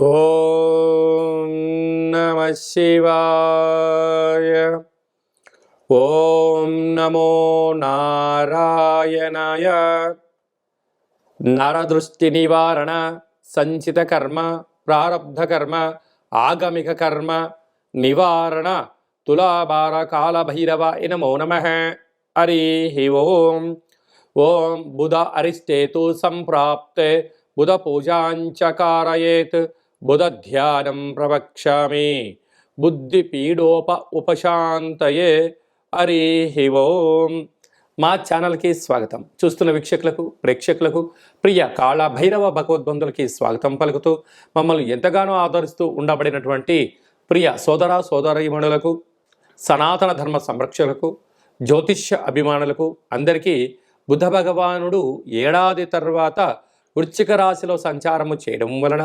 ఓం నమ శివాయ. ఓం నమో నారాయణాయ. నరదృష్టి నివారణ సంచిత కర్మ ప్రారబ్ధ కర్మ ఆగమిక కర్మ నివారణ తులాభార కాళభైరవ నమో నమ. హరి ఓం. ఓం బుధ అరిష్టేతు సంప్రాప్తే బుధ పూజాంచ కారయేత్ ధ్యానం ప్రవక్ష్యామి. బుద్ధి పీడోప ఉపశాంతయే హరి ఓం. మా ఛానల్కి స్వాగతం. చూస్తున్న వీక్షకులకు ప్రేక్షకులకు ప్రియ కాళ భైరవ భగవద్బంధులకి స్వాగతం పలుకుతూ మమ్మల్ని ఎంతగానో ఆదరిస్తూ ఉండబడినటువంటి ప్రియ సోదర సోదరీమణులకు సనాతన ధర్మ సంరక్షకులకు జ్యోతిష్య అభిమానులకు అందరికీ బుద్ధ భగవానుడు ఏడాది తర్వాత వృశ్చిక రాశిలో సంచారము చేయడం వలన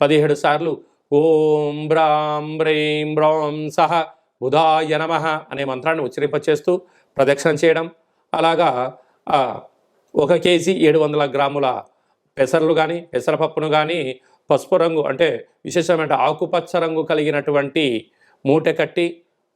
పదిహేడు సార్లు. ఓం బ్రాం బ్రైం బ్రాం సహ బుధాయ నమ అనే మంత్రాన్ని ఉచ్చరింపచేస్తూ ప్రదక్షిణ చేయడం. అలాగా ఒక కేజీ ఏడు వందల గ్రాముల పెసర్లు కానీ పెసరపప్పును కానీ పసుపు రంగు అంటే విశేషమైన ఆకుపచ్చ రంగు కలిగినటువంటి మూట కట్టి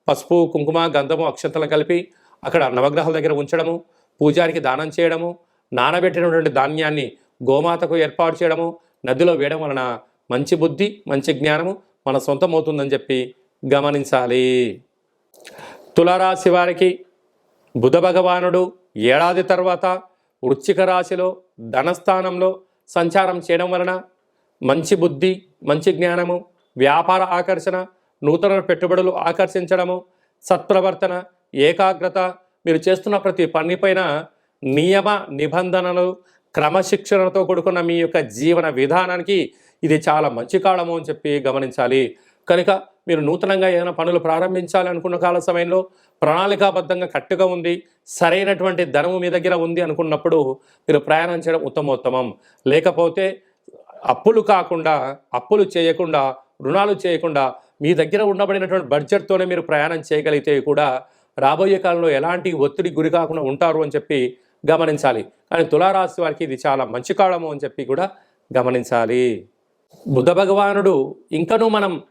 పసుపు కుంకుమ గంధము అక్షంతలు కలిపి అక్కడ నవగ్రహాల దగ్గర ఉంచడము పూజారికి దానం చేయడము నానబెట్టినటువంటి ధాన్యాన్ని గోమాతకు ఏర్పాటు చేయడము నదిలో వేయడం వలన మంచి బుద్ధి మంచి జ్ఞానము మన సొంతం అవుతుందని చెప్పి గమనించాలి. తులారాశి వారికి బుధ భగవానుడు ఏడాది తర్వాత వృచ్చిక రాశిలో ధనస్థానంలో సంచారం చేయడం వలన మంచి బుద్ధి మంచి జ్ఞానము వ్యాపార ఆకర్షణ నూతన పెట్టుబడులు ఆకర్షించడము సత్ప్రవర్తన ఏకాగ్రత మీరు చేస్తున్న ప్రతి పనిపైన నియమ నిబంధనలు క్రమశిక్షణతో కూడుకున్న మీ యొక్క జీవన విధానానికి ఇది చాలా మంచి కాలము అని చెప్పి గమనించాలి. కనుక మీరు నూతనంగా ఏదైనా పనులు ప్రారంభించాలి అనుకున్న కాల సమయంలో ప్రణాళికాబద్ధంగా కట్టుగా ఉంది సరైనటువంటి ధనము మీ దగ్గర ఉంది అనుకున్నప్పుడు మీరు ప్రయాణం చేయడం ఉత్తమోత్తమం. లేకపోతే అప్పులు కాకుండా అప్పులు చేయకుండా రుణాలు చేయకుండా మీ దగ్గర ఉండబడినటువంటి బడ్జెట్తోనే మీరు ప్రయాణం చేయగలిగితే కూడా రాబోయే కాలంలో ఎలాంటి ఒత్తిడి గురి కాకుండా ఉంటారు అని చెప్పి గమనించాలి. కానీ తులారాశి వారికి ఇది చాలా మంచి కాలము అని చెప్పి కూడా గమనించాలి. బుద్ధ భగవానుడు ఇంకనూ మనం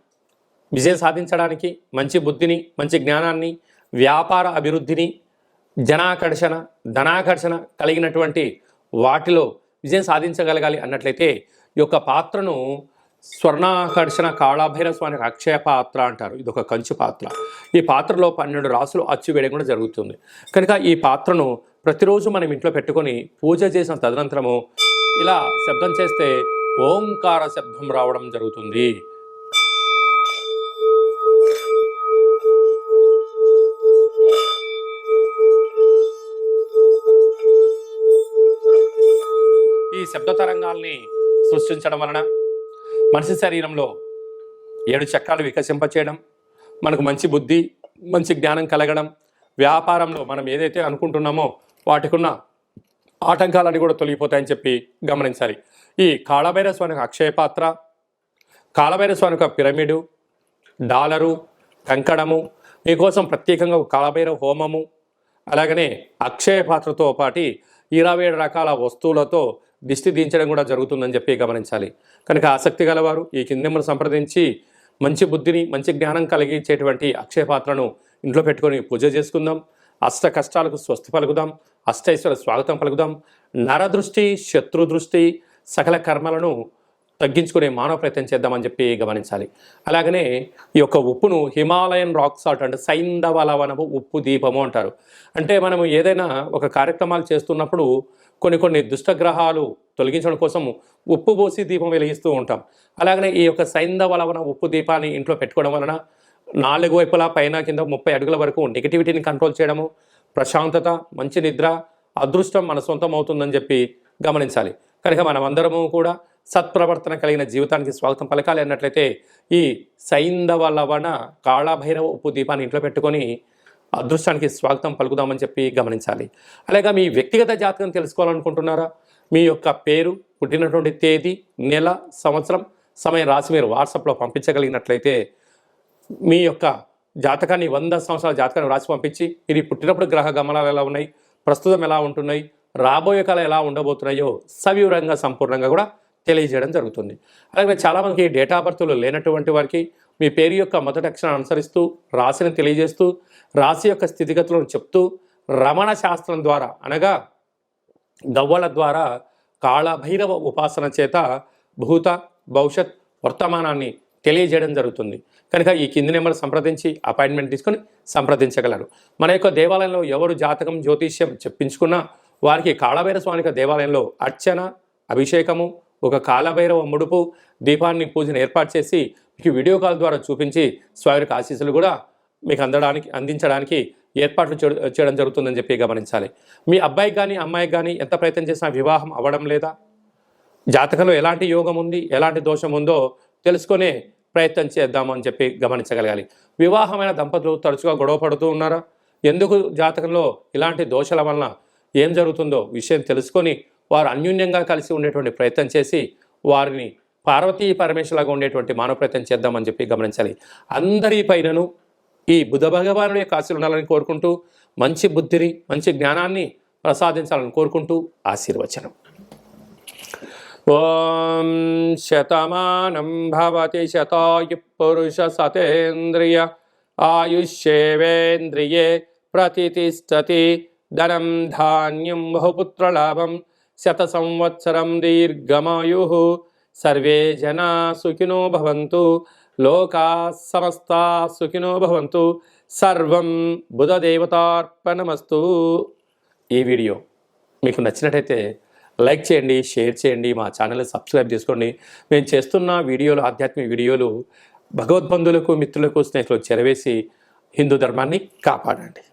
విజయం సాధించడానికి మంచి బుద్ధిని మంచి జ్ఞానాన్ని వ్యాపార అభివృద్ధిని జనాకర్షణ ధనాకర్షణ కలిగినటువంటి వాటిలో విజయం సాధించగలగాలి అన్నట్లయితే ఈ యొక్క పాత్రను స్వర్ణాకర్షణ కాళాభైరవ స్వామి అక్షయ పాత్ర అంటారు. ఇది ఒక కంచు పాత్ర. ఈ పాత్రలో పన్నెండు రాసులు అచ్చు వేయడం కూడా జరుగుతుంది. కనుక ఈ పాత్రను ప్రతిరోజు మనం ఇంట్లో పెట్టుకొని పూజ చేసిన తదనంతరము ఇలా శబ్దం చేస్తే ఓంకార శబ్దం రావడం జరుగుతుంది. ఈ శబ్ద తరంగాల్ని సృష్టించడం వలన మనిషి శరీరంలో ఏడు చక్రాలు వికసింపచేయడం మనకు మంచి బుద్ధి మంచి జ్ఞానం కలగడం వ్యాపారంలో మనం ఏదైతే అనుకుంటున్నామో వాటికున్న ఆటంకాలన్నీ కూడా తొలగిపోతాయని చెప్పి గమనించాలి. ఈ కాళభైర స్వామి అక్షయపాత్ర కాళభైర స్వామి పిరమిడు డాలరు కంకణము మీకోసం ప్రత్యేకంగా కాళభైరవ హోమము అలాగనే అక్షయ పాత్రతో పాటి ఇరవై ఏడు రకాల వస్తువులతో దిష్టి దించడం కూడా జరుగుతుందని చెప్పి గమనించాలి. కనుక ఆసక్తి గలవారు ఈ కిందెమ్మను సంప్రదించి మంచి బుద్ధిని మంచి జ్ఞానం కలిగించేటువంటి అక్షయ పాత్రను ఇంట్లో పెట్టుకొని పూజ చేసుకుందాం. అష్ట కష్టాలకు స్వస్తి పలుకుదాం. అష్టైశ్వర స్వాగతం పలుకుదాం. నరదృష్టి శత్రు దృష్టి సకల కర్మలను తగ్గించుకునే మానవ ప్రయత్నం చేద్దామని చెప్పి గమనించాలి. అలాగనే ఈ యొక్క ఉప్పును హిమాలయన్ రాక్ సాల్ట్ అంటే సైంధవ లవణము ఉప్పు దీపము అంటారు. అంటే మనము ఏదైనా ఒక కార్యక్రమాలు చేస్తున్నప్పుడు కొన్ని కొన్ని దుష్టగ్రహాలు తొలగించడం కోసం ఉప్పు పోసి దీపం వెలిగిస్తూ ఉంటాం. అలాగనే ఈ యొక్క సైంధవ లవణ ఉప్పు దీపాన్ని ఇంట్లో పెట్టుకోవడం వలన నాలుగు వైపులా పైన కింద ముప్పై అడుగుల వరకు నెగిటివిటీని కంట్రోల్ చేయడము ప్రశాంతత మంచి నిద్ర అదృష్టం మన సొంతం అవుతుందని చెప్పి గమనించాలి. కనుక మనమందరము కూడా సత్ప్రవర్తన కలిగిన జీవితానికి స్వాగతం పలకాలి అన్నట్లయితే ఈ సైంధవ లవణ కాళభైరవ ఉప్పు దీపాన్ని ఇంట్లో పెట్టుకొని అదృష్టానికి స్వాగతం పలుకుదామని చెప్పి గమనించాలి. అలాగే మీ వ్యక్తిగత జాతకం తెలుసుకోవాలనుకుంటున్నారా? మీ యొక్క పేరు పుట్టినటువంటి తేదీ నెల సంవత్సరం సమయం రాసి మీరు వాట్సాప్లో పంపించగలిగినట్లయితే మీ యొక్క జాతకాన్ని వంద సంవత్సరాల జాతకాన్ని రాసి పంపించి ఇది పుట్టినప్పుడు గ్రహ గమనాలు ఎలా ఉన్నాయి? ప్రస్తుతం ఎలా ఉంటున్నాయి? రాబోయే కాలం ఎలా ఉండబోతున్నాయో సవివరంగా సంపూర్ణంగా కూడా తెలియజేయడం జరుగుతుంది. అలాగే చాలామందికి డేటా బర్త్లు లేనటువంటి వారికి మీ పేరు యొక్క మొదటి అక్షరాన్ని అనుసరిస్తూ రాశిని తెలియజేస్తూ రాశి యొక్క స్థితిగతులను చెప్తూ రమణ శాస్త్రం ద్వారా అనగా గవ్వల ద్వారా కాళభైరవ ఉపాసన చేత భూత భవిష్యత్ వర్తమానాన్ని తెలియజేయడం జరుగుతుంది. కనుక ఈ కింది నెంబర్ సంప్రదించి అపాయింట్మెంట్ తీసుకొని సంప్రదించగలరు. మన యొక్క దేవాలయంలో ఎవరు జాతకం జ్యోతిష్యం చెప్పించుకున్నా వారికి కాళభైర స్వామిక దేవాలయంలో అర్చన అభిషేకము ఒక కాలభైరవ ముడుపు దీపాన్ని పూజను ఏర్పాటు చేసి మీకు వీడియో కాల్ ద్వారా చూపించి స్వామికి ఆశీస్సులు కూడా మీకు అందడానికి అందించడానికి ఏర్పాట్లు చేయడం- చేయడం జరుగుతుందని చెప్పి గమనించాలి. మీ అబ్బాయికి కానీ అమ్మాయికి కానీ ఎంత ప్రయత్నం చేసినా వివాహం అవ్వడం లేదా? జాతకంలో ఎలాంటి యోగం ఉంది ఎలాంటి దోషం ఉందో తెలుసుకునే ప్రయత్నం చేద్దాము అని చెప్పి గమనించగలగాలి. వివాహమైన దంపతులు తరచుగా గొడవ పడుతూ ఉన్నారా? ఎందుకు జాతకంలో ఇలాంటి దోషాల వలన ఏం జరుగుతుందో విషయం తెలుసుకొని వారు అన్యోన్యంగా కలిసి ఉండేటువంటి ప్రయత్నం చేసి వారిని పార్వతీ పరమేశ్వరులాగా ఉండేటువంటి మానవ ప్రయత్నం చేద్దామని చెప్పి గమనించాలి. అందరి పైనను ఈ బుధ భగవానుడి యొక్క ఆశీర్వాదాలు ఉండాలని కోరుకుంటూ మంచి బుద్ధిని మంచి జ్ఞానాన్ని ప్రసాదించాలని కోరుకుంటూ ఆశీర్వచనం. ఓం శతమానం భవతి శతాయు పురుష సతేంద్రియ ఆయుష్యేవేంద్రియే ప్రతిష్టతి ధనం ధాన్యం బహుపుత్రలాభం శత సంవత్సరం దీర్ఘమాయు సర్వే జనా సుఖినో భవంతు లోకా సమస్తా సుఖినో భవంతు సర్వం బుధదేవతార్పణమస్తు ఈ వీడియో మీకు నచ్చినట్టయితే లైక్ చేయండి షేర్ చేయండి మా ఛానల్ సబ్స్క్రైబ్ చేసుకోండి. మేము చేస్తున్న వీడియోలు ఆధ్యాత్మిక వీడియోలు భగవద్బంధులకు మిత్రులకు స్నేహితులకు చెరవేసి హిందూ ధర్మాన్ని కాపాడండి.